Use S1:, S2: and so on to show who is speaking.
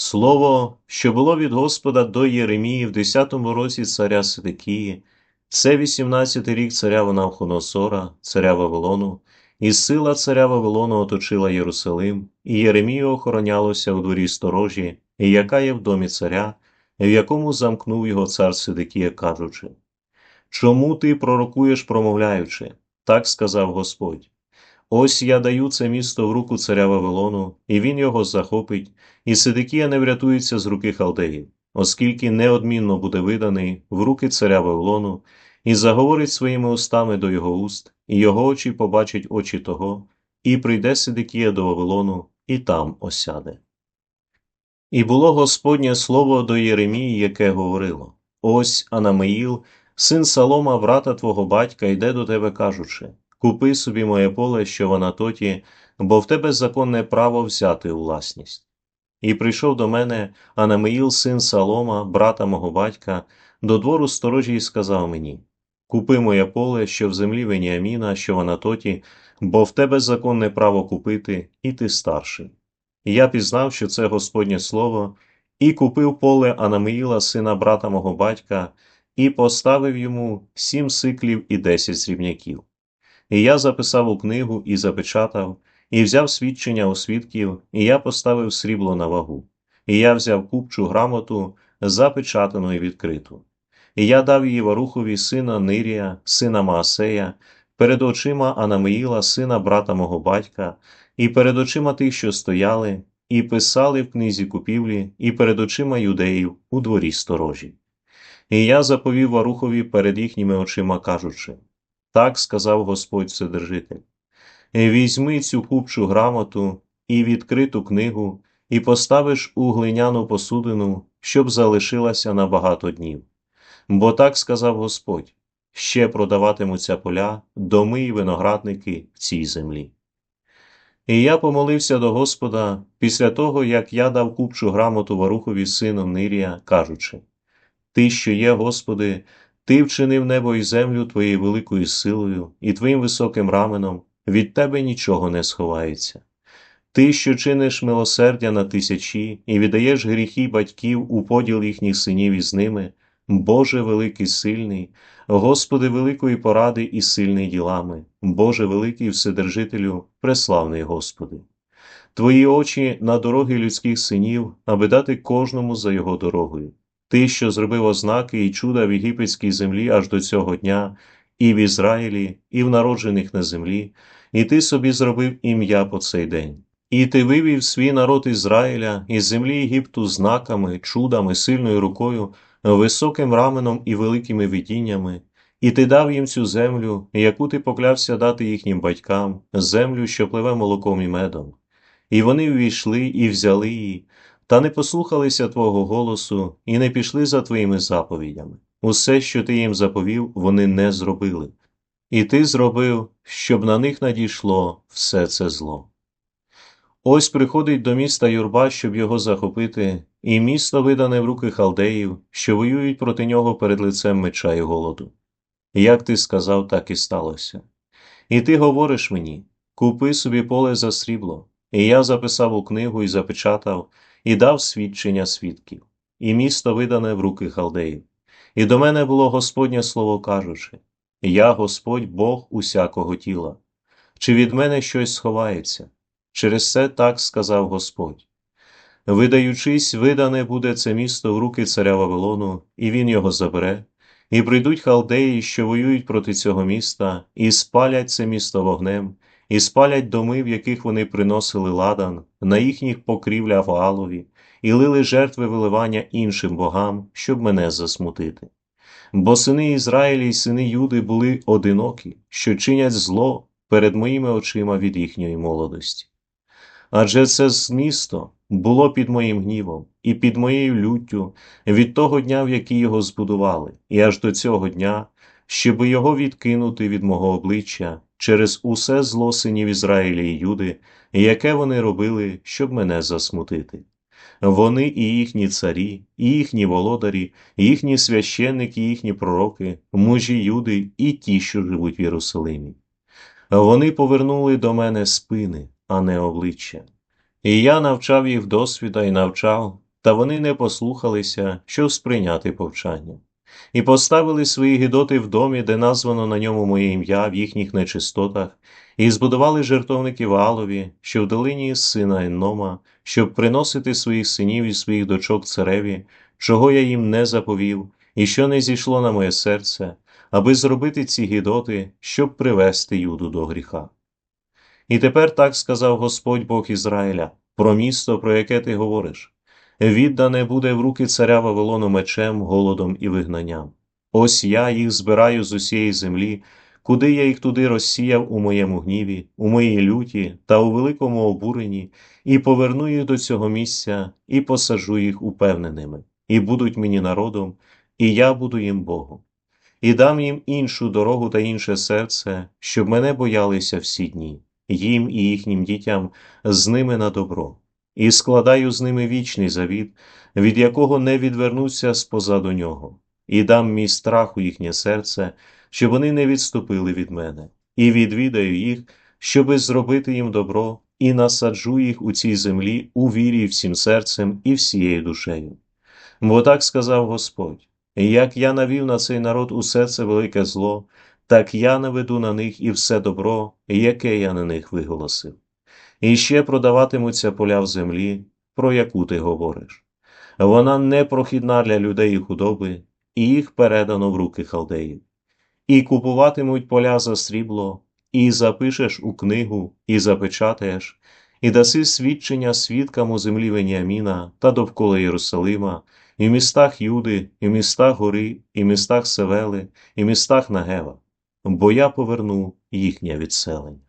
S1: Слово, що було від Господа до Єремії в 10-му році царя Сидикії, це 18-й рік царя Навхоносора, царя Вавилону, і сила царя Вавилону оточила Єрусалим, і Єремію охоронялося у дворі сторожі, і яка є в домі царя, в якому замкнув його цар Сидикія, кажучи: Чому ти пророкуєш, промовляючи? Так сказав Господь. Ось я даю це місто в руку царя Вавилону, і він його захопить, і Сидикія не врятується з руки халдеїв, оскільки неодмінно буде виданий в руки царя Вавилону, і заговорить своїми устами до його уст, і його очі побачать очі того, і прийде Сидикія до Вавилону, і там осяде. І було Господнє слово до Єремії, яке говорило: Ось Анамеїл, син Салома, брата твого батька, йде до тебе, кажучи: Купи собі моє поле, що в Анатоті, бо в тебе законне право взяти у власність. І прийшов до мене Анамеїл, син Салома, брата мого батька, до двору сторожі і сказав мені: Купи моє поле, що в землі Веніаміна, що в Анатоті, бо в тебе законне право купити, і ти старший. І я пізнав, що це Господнє слово, і купив поле Анамеїла, сина брата мого батька, і поставив йому сім сиклів і десять срібняків. І я записав у книгу і запечатав, і взяв свідчення у свідків, і я поставив срібло на вагу. І я взяв купчу грамоту, запечатану і відкриту. І я дав її Варухові сина Нирія, сина Маасея, перед очима Анамеїла, сина брата мого батька, і перед очима тих, що стояли, і писали в книзі купівлі, і перед очима юдеїв у дворі сторожі. І я заповів Варухові перед їхніми очима, кажучи: Так сказав Господь Вседержитель. Візьми цю купчу грамоту і відкриту книгу, і поставиш у глиняну посудину, щоб залишилася на багато днів. Бо так сказав Господь: ще продаватимуться поля, доми й виноградники в цій землі. І я помолився до Господа після того, як я дав купчу грамоту Варухові сину Нирія, кажучи: Ти, що є, Господи, Ти вчинив небо і землю Твоєю великою силою і Твоїм високим раменом, від Тебе нічого не сховається. Ти, що чиниш милосердя на тисячі і віддаєш гріхи батьків у поділ їхніх синів із ними, Боже великий сильний, Господи великої поради і сильний ділами, Боже великий Вседержителю, преславний Господи. Твої очі на дороги людських синів, аби дати кожному за його дорогою. Ти, що зробив ознаки і чуда в єгипетській землі аж до цього дня, і в Ізраїлі, і в народжених на землі, і ти собі зробив ім'я по цей день. І ти вивів свій народ Ізраїля із землі Єгипту знаками, чудами, сильною рукою, високим раменом і великими видіннями, і ти дав їм цю землю, яку ти поклявся дати їхнім батькам, землю, що пливе молоком і медом. І вони увійшли і взяли її, та не послухалися Твого голосу і не пішли за Твоїми заповідями. Усе, що ти їм заповів, вони не зробили. І ти зробив, щоб на них надійшло все це зло. Ось приходить до міста юрба, щоб його захопити, і місто видане в руки халдеїв, що воюють проти нього перед лицем меча і голоду. Як ти сказав, так і сталося. І ти говориш мені купи собі поле за срібло, і я записав у книгу і запечатав, і дав свідчення свідків, і місто видане в руки халдеїв. І до мене було Господнє слово кажучи Я Господь Бог усякого тіла. Чи від мене щось сховається? Через це так сказав Господь. Видаючись, видане буде це місто в руки царя Вавилону, і він його забере, і прийдуть халдеї, що воюють проти цього міста, і спалять це місто вогнем, і спалять доми, в яких вони приносили ладан, на їхніх покрівлях Ваалові, і лили жертви виливання іншим богам, щоб мене засмутити. Бо сини Ізраїлі й сини Юди були одинокі, що чинять зло перед моїми очима від їхньої молодості. Адже це місто було під моїм гнівом і під моєю люттю від того дня, в який його збудували, і аж до цього дня, щоб його відкинути від мого обличчя через усе зло синів Ізраїля і Юди, яке вони робили, щоб мене засмутити. Вони і їхні царі, і їхні володарі, і їхні священники, і їхні пророки, мужі Юди і ті, що живуть в Єрусалимі. Вони повернули до мене спини, а не обличчя. І я навчав їх досвіда і навчав, та вони не послухалися, щоб сприйняти повчання. І поставили свої гідоти в домі, де названо на ньому моє ім'я в їхніх нечистотах, і збудували жертовники Ваалові, що в долині сина Еннома, щоб приносити своїх синів і своїх дочок цареві, чого я їм не заповів, і що не зійшло на моє серце, аби зробити ці гідоти, щоб привести Юду до гріха. І тепер так сказав Господь Бог Ізраїля про місто, про яке ти говориш. Віддане буде в руки царя Вавилону мечем, голодом і вигнанням. Ось я їх збираю з усієї землі, куди я їх туди розсіяв у моєму гніві, у моїй люті та у великому обуренні, і поверну їх до цього місця, і посаджу їх упевненими, і будуть мені народом, і я буду їм Богом. І дам їм іншу дорогу та інше серце, щоб мене боялися всі дні, їм і їхнім дітям з ними на добро і складаю з ними вічний завіт, від якого не відвернуться спозаду нього, і дам мій страх у їхнє серце, щоб вони не відступили від мене, і відвідаю їх, щоби зробити їм добро, і насаджу їх у цій землі у вірі всім серцем і всією душею. Бо так сказав Господь: як я навів на цей народ усе це велике зло, так я наведу на них і все добро, яке я на них виголосив. І ще продаватимуться поля в землі, про яку ти говориш. Вона непрохідна для людей худоби, і їх передано в руки халдеїв. І купуватимуть поля за срібло, і запишеш у книгу, і запечатаєш, і даси свідчення свідкам у землі Веніаміна та довкола Єрусалима, і в містах Юди, і в містах Гори, і в містах Севели, і в містах Нагева, бо я поверну їхнє відселення.